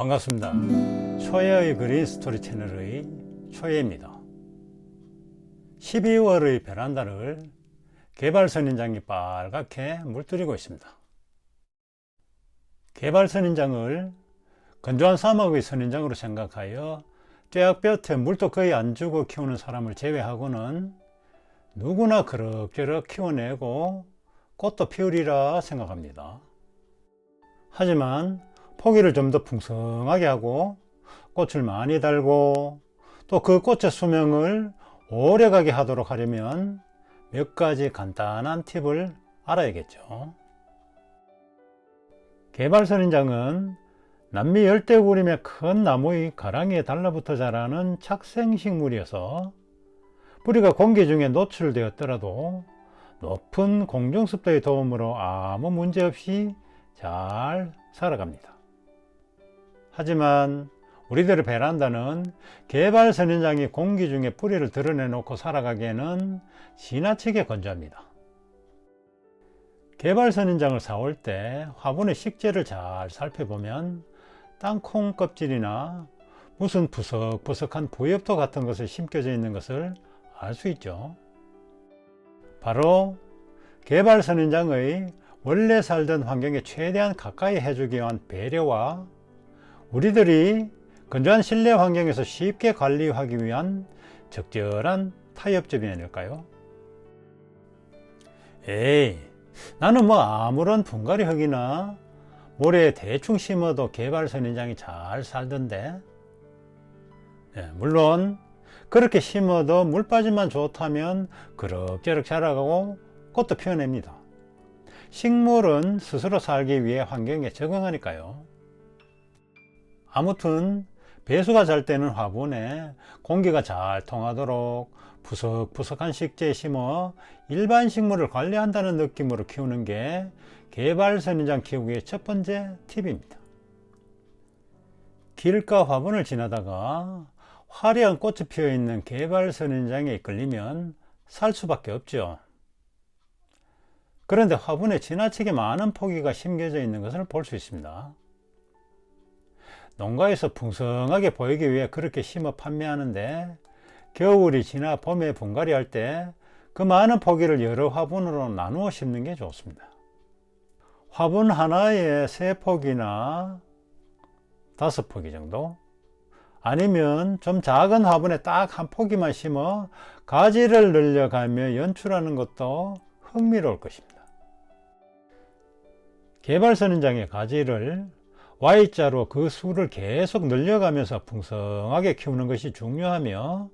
반갑습니다. 초예의 그린 스토리 채널의 초예입니다. 12월의 베란다를 개발 선인장이 빨갛게 물들이고 있습니다. 개발 선인장을 건조한 사막의 선인장으로 생각하여 떼약볕에 물도 거의 안 주고 키우는 사람을 제외하고는 누구나 그럭저럭 키워내고 꽃도 피우리라 생각합니다. 하지만 포기를 좀 더 풍성하게 하고 꽃을 많이 달고 또 그 꽃의 수명을 오래 가게 하도록 하려면 몇 가지 간단한 팁을 알아야겠죠. 개발선인장은 남미 열대우림의 큰 나무의 가랑이에 달라붙어 자라는 착생식물이어서 뿌리가 공기 중에 노출되었더라도 높은 공중습도의 도움으로 아무 문제 없이 잘 살아갑니다. 하지만 우리들의 베란다는 개발 선인장이 공기 중에 뿌리를 드러내놓고 살아가기에는 지나치게 건조합니다. 개발 선인장을 사올 때 화분의 식재를 잘 살펴보면 땅콩 껍질이나 무슨 부석부석한 부엽토 같은 것을 심겨져 있는 것을 알 수 있죠. 바로 개발 선인장의 원래 살던 환경에 최대한 가까이 해주기 위한 배려와 우리들이 건조한 실내 환경에서 쉽게 관리하기 위한 적절한 타협점이 아닐까요? 에이, 나는 뭐 아무런 분갈이 흙이나 모래에 대충 심어도 개발 선 인장이 잘 살던데. 네, 물론 그렇게 심어도 물 빠짐만 좋다면 그럭저럭 자라가고 꽃도 피어냅니다. 식물은 스스로 살기 위해 환경에 적응하니까요. 아무튼 배수가 잘 되는 화분에 공기가 잘 통하도록 푸석푸석한 식재에 심어 일반 식물을 관리한다는 느낌으로 키우는 게 개발 선인장 키우기의 첫 번째 팁입니다. 길가 화분을 지나다가 화려한 꽃이 피어 있는 개발 선인장에 이끌리면 살 수밖에 없죠. 그런데 화분에 지나치게 많은 포기가 심겨져 있는 것을 볼 수 있습니다. 농가에서 풍성하게 보이기 위해 그렇게 심어 판매하는데 겨울이 지나 봄에 분갈이 할 때 그 많은 포기를 여러 화분으로 나누어 심는 게 좋습니다. 화분 하나에 세 포기나 다섯 포기 정도 아니면 좀 작은 화분에 딱 한 포기만 심어 가지를 늘려가며 연출하는 것도 흥미로울 것입니다. 개발 선인장의 가지를 Y자로 그 수를 계속 늘려가면서 풍성하게 키우는 것이 중요하며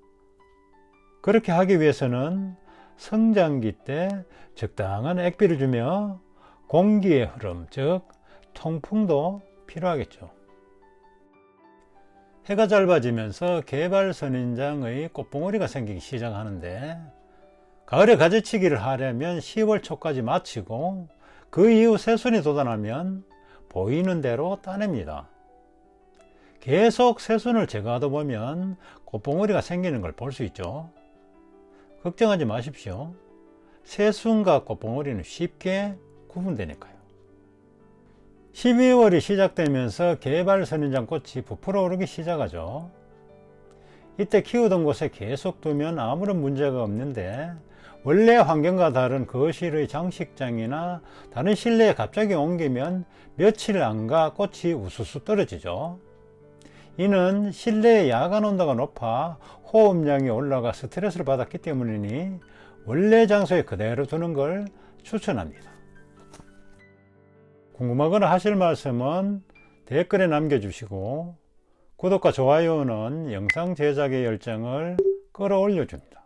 그렇게 하기 위해서는 성장기 때 적당한 액비를 주며 공기의 흐름, 즉 통풍도 필요하겠죠. 해가 짧아지면서 개발 선인장의 꽃봉오리가 생기기 시작하는데 가을에 가지치기를 하려면 10월 초까지 마치고 그 이후 새순이 돋아나면 보이는 대로 따냅니다. 계속 새순을 제거하다 보면 꽃봉오리가 생기는 걸 볼 수 있죠. 걱정하지 마십시오. 새순과 꽃봉오리는 쉽게 구분되니까요. 12월이 시작되면서 개발 선인장 꽃이 부풀어 오르기 시작하죠. 이때 키우던 곳에 계속 두면 아무런 문제가 없는데 원래 환경과 다른 거실의 장식장이나 다른 실내에 갑자기 옮기면 며칠 안 가 꽃이 우수수 떨어지죠. 이는 실내의 야간 온도가 높아 호흡량이 올라가 스트레스를 받았기 때문이니 원래 장소에 그대로 두는 걸 추천합니다. 궁금하거나 하실 말씀은 댓글에 남겨주시고 구독과 좋아요는 영상 제작의 열정을 끌어올려 줍니다.